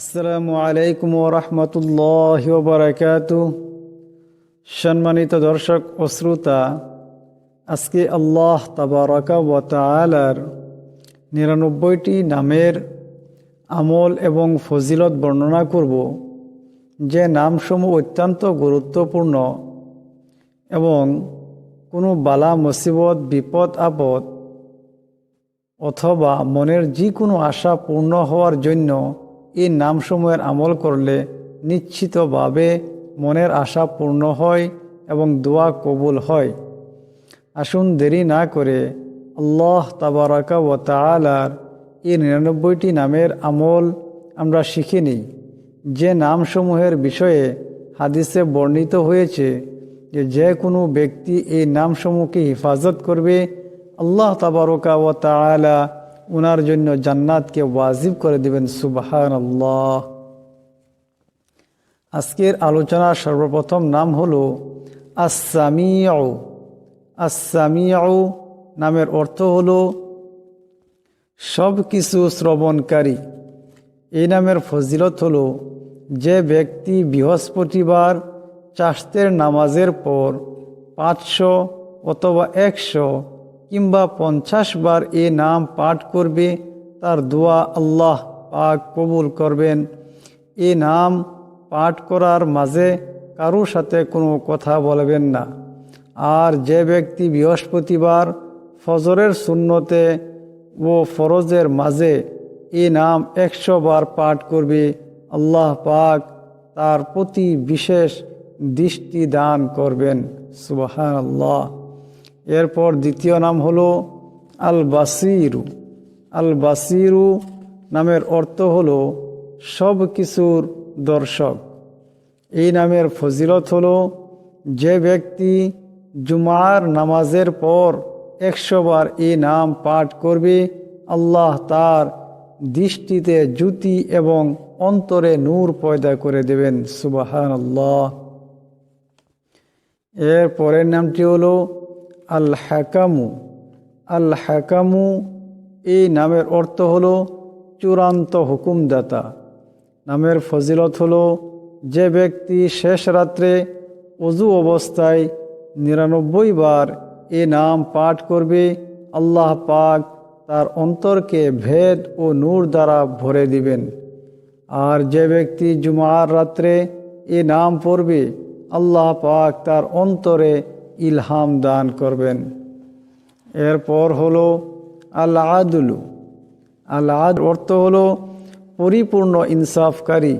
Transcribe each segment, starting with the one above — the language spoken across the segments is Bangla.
আসসালামু আলাইকুম রহমতুল্লাহ বারাকাত। সম্মানিত দর্শক ও শ্রোতা, আজকে আল্লাহ তাবারকা ও তালার নিরানব্বইটি নামের আমল এবং ফজিলত বর্ণনা করব, যে নামসমূহ অত্যন্ত গুরুত্বপূর্ণ এবং কোনো বালা, মুসিবত, বিপদ, আপদ অথবা মনের যে কোনো আশা পূর্ণ হওয়ার জন্য এই নামসমূহের আমল করলে নিশ্চিতভাবে মনের আশা পূর্ণ হয় এবং দোয়া কবুল হয়। আসুন দেরি না করে আল্লাহ তাবারাকা ও তালার এই নিরানব্বইটি নামের আমল আমরা শিখে নিই। যে নামসমূহের বিষয়ে হাদিসে বর্ণিত হয়েছে যে যে কোনো ব্যক্তি এই নামসমূহকে হেফাজত করবে, আল্লাহ তাবারকা ও তালা ওনার জন্য জান্নাতকে ওয়াজিব করে দিবেন সুবাহান আল্লাহ আজকের আলোচনার সর্বপ্রথম নাম হল আসামিয়াও আসামিয়াও নামের অর্থ হলো সব কিছু শ্রবণকারী। এই নামের ফজিলত হলো যে ব্যক্তি বৃহস্পতিবার চাষতের নামাজের পর পাঁচশো অথবা একশো কিংবা পঞ্চাশ বার এ নাম পাঠ করবে, তার দোয়া আল্লাহ পাক কবুল করবেন। এ নাম পাঠ করার মাঝে কারও সাথে কোনো কথা বলবেন না। আর যে ব্যক্তি বৃহস্পতিবার ফজরের শূন্যতে ও ফরজের মাঝে এ নাম একশো বার পাঠ করবে, আল্লাহ পাক তার প্রতি বিশেষ দৃষ্টি দান করবেন। সুবাহান আল্লাহ এরপর দ্বিতীয় নাম হলো আল বাসিরু আল বাসিরু নামের অর্থ হলো সব কিছুর দর্শক। এই নামের ফজিলত হলো যে ব্যক্তি জুমার নামাজের পর একশো বার এই নাম পাঠ করবে, আল্লাহ তার দৃষ্টিতে জ্যোতি এবং অন্তরে নূর পয়দা করে দেবেন সুবাহান আল্লাহ এর পরের নামটি হলো আল হাকামু আল হাকামু এই নামের অর্থ হলো চূড়ান্ত হুকুমদাতা। নামের ফজিলত হলো যে ব্যক্তি শেষ রাত্রে অজু অবস্থায় নিরানব্বই বার এ নাম পাঠ করবে, আল্লাহ পাক তার অন্তরকে ভেদ ও নূর দ্বারা ভরে দিবেন। আর যে ব্যক্তি জুমার রাত্রে এ নাম পড়বে, আল্লাহ পাক তার অন্তরে ইলহাম দান করবেন। এরপর হলো আল আদুলু আল আদ অর্থ হলো পরিপূর্ণ ইনসাফকারী।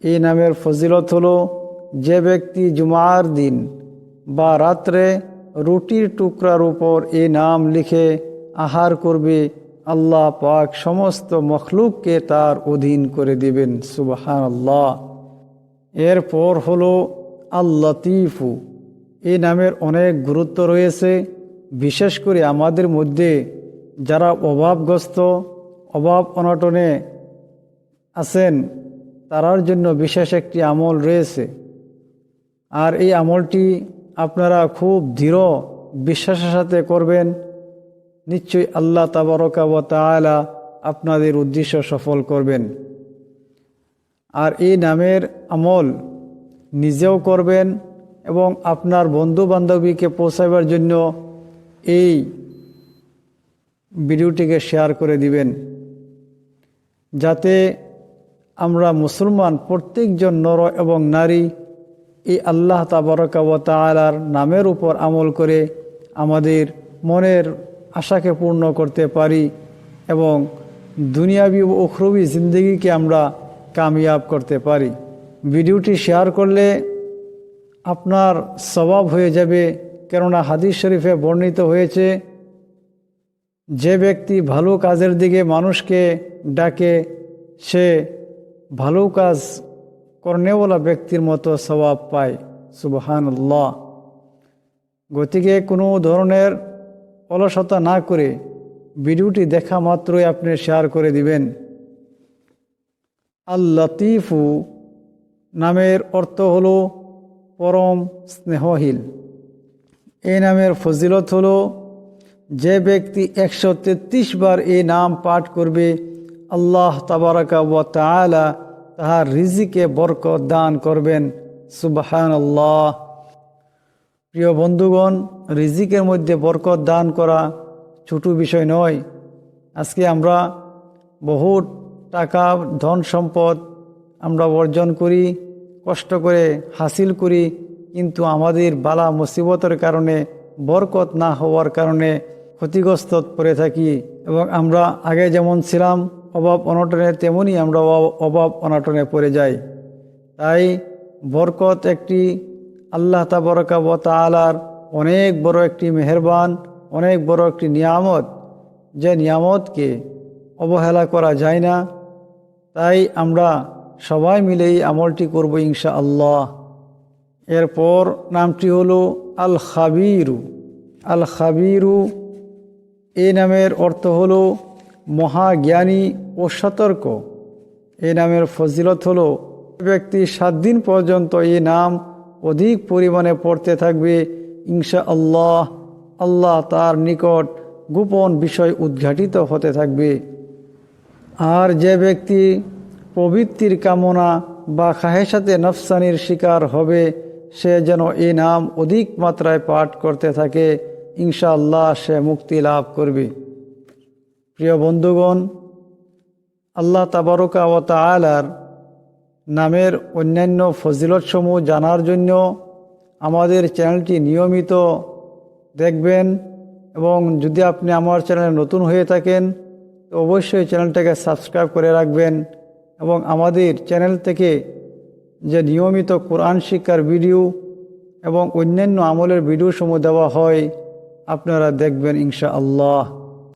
এই নামের ফজিলত হলো যে ব্যক্তি জুমার দিন বা রাত্রে রুটির টুকরার উপর এই নাম লিখে আহার করবে, আল্লাহ পাক সমস্ত মখলুককে তার অধীন করে দিবেন সুবাহান আল্লাহ এরপর হলো আল্লাতিফু। এই নামের অনেক গুরুত্ব রয়েছে, বিশেষ করে আমাদের মধ্যে যারা অভাবগ্রস্ত, অভাব অনটনে আছেন, তারার জন্য বিশেষ একটি আমল রয়েছে। আর এই আমলটি আপনারা খুব দৃঢ় বিশ্বাসের সাথে করবেন। নিশ্চয়ই আল্লাহ তাবারকা ও তালা আপনাদের উদ্দেশ্য সফল করবেন। আর এই নামের আমল নিজেও করবেন এবং আপনার বন্ধু বান্ধবীকে পৌঁছাবার জন্য এই ভিডিওটিকে শেয়ার করে দিবেন। যাতে আমরা মুসলমান প্রত্যেকজন নর এবং নারী এই আল্লাহ তাবরকা ও নামের উপর আমল করে আমাদের মনের আশাকে পূর্ণ করতে পারি এবং দুনিয়াবি ও উখরবি জিন্দগিকে আমরা কামিয়াব করতে পারি। ভিডিওটি শেয়ার করলে আপনার স্বভাব হয়ে যাবে। কেননা হাদিস শরীফে বর্ণিত হয়েছে, যে ব্যক্তি ভালো কাজের দিকে মানুষকে ডাকে, সে ভালো কাজ করনেওয়ালা ব্যক্তির মতো স্বভাব পায়। সুবহান আল্লাহ গতিকে কোনো ধরনের অলসতা না করে ভিডিওটি দেখা মাত্রই আপনি শেয়ার করে দিবেন। আল লতিফু নামের অর্থ হলো পরম স্নেহশীল এই নামের ফজিলত হলো, যে ব্যক্তি একশো তেত্রিশ বার এই নাম পাঠ করবে, আল্লাহ তাবারাকা ওয়া তাআলা তাহার রিজিকে বরকত দান করবেন। সুবাহান আল্লাহ প্রিয় বন্ধুগণ, রিজিকের মধ্যে বরকত দান করা ছোট বিষয় নয়। আজকে আমরা বহুত টাকা ধন সম্পদ আমরা অর্জন করি কষ্ট করে হাসিল করি, কিন্তু আমাদের বালা মুসিবতের কারণে, বরকত না হওয়ার কারণে ক্ষতিগ্রস্ত পড়ে থাকি এবং আমরা আগে যেমন ছিলাম, অভাব অনটনে তেমনই আমরা অভাব- অনটনে পড়ে যাই। তাই বরকত একটি আল্লাহ তাবরকা তালার অনেক বড় একটি মেহেরবান, অনেক বড় একটি নিয়ামত। যে নিয়ামতকে অবহেলা করা যায় না। তাই আমরা সবাই মিলে এই আমলটি করব ইনশা আল্লাহ এরপর নামটি হলো আল খাবিরু আল খাবিরু এই নামের অর্থ হলো মহাজ্ঞানী ও সতর্ক। এই নামের ফজিলত হলো ব্যক্তি সাত দিন পর্যন্ত এই নাম অধিক পরিমাণে পড়তে থাকবে ইনশা আল্লাহ আল্লাহ তার নিকট গোপন বিষয় উদ্ঘাটিত হতে থাকবে। আর যে ব্যক্তি প্রবৃত্তির কামনা বা খাহেসাতে নফসানির শিকার হবে, সে যেন এ নাম অধিক মাত্রায় পাঠ করতে থাকে, ইনশাআল্লাহ সে মুক্তি লাভ করবে। প্রিয় বন্ধুগণ, আল্লাহ তাবারকা ও তালার নামের অন্যান্য ফজিলতসমূহ জানার জন্য আমাদের চ্যানেলটি নিয়মিত দেখবেন এবং যদি আপনি আমার চ্যানেলে নতুন হয়ে থাকেন, তো অবশ্যই চ্যানেলটাকে সাবস্ক্রাইব করে রাখবেন। এবং আমাদের চ্যানেল থেকে যে নিয়মিত কোরআন শিক্ষার ভিডিও এবং অন্যান্য আমলের ভিডিওসমূহ দেওয়া হয়, আপনারা দেখবেন ইনশা আল্লাহ